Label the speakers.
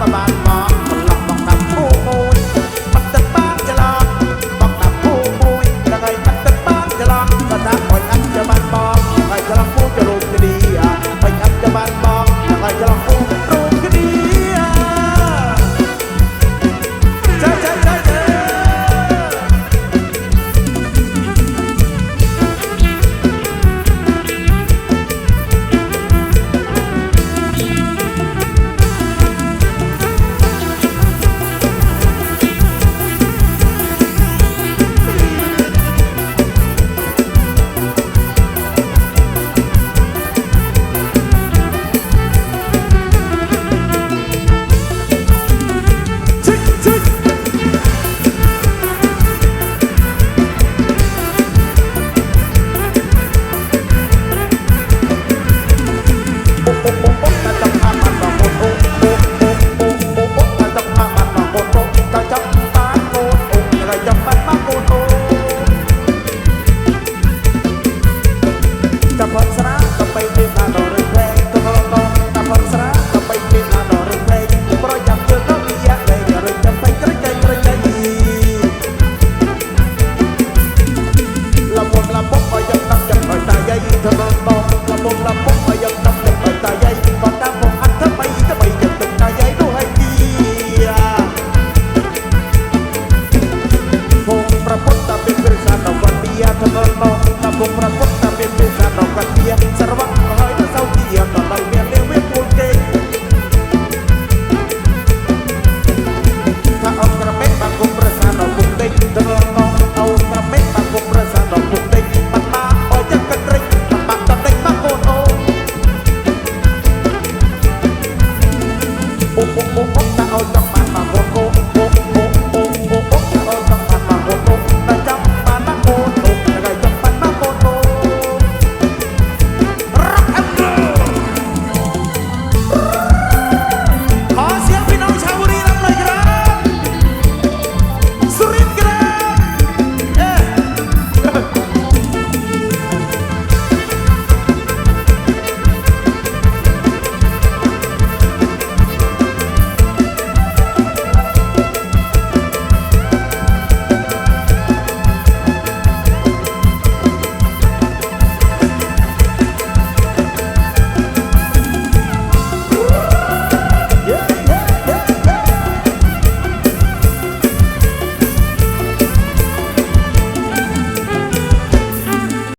Speaker 1: ก็บ้านมองคนหลอกบอกดับผู้มูลปัดตะบ้านจะหลอกบอกดับผู้มูลแล้วไงปัดตะบ้านจะหลอกก็ดับคนอันจะบ้านมอง ประพุทธเป็นพระสาวกเดียธรรมนองตะบงประพุทธเป็นพระสาวกเดีย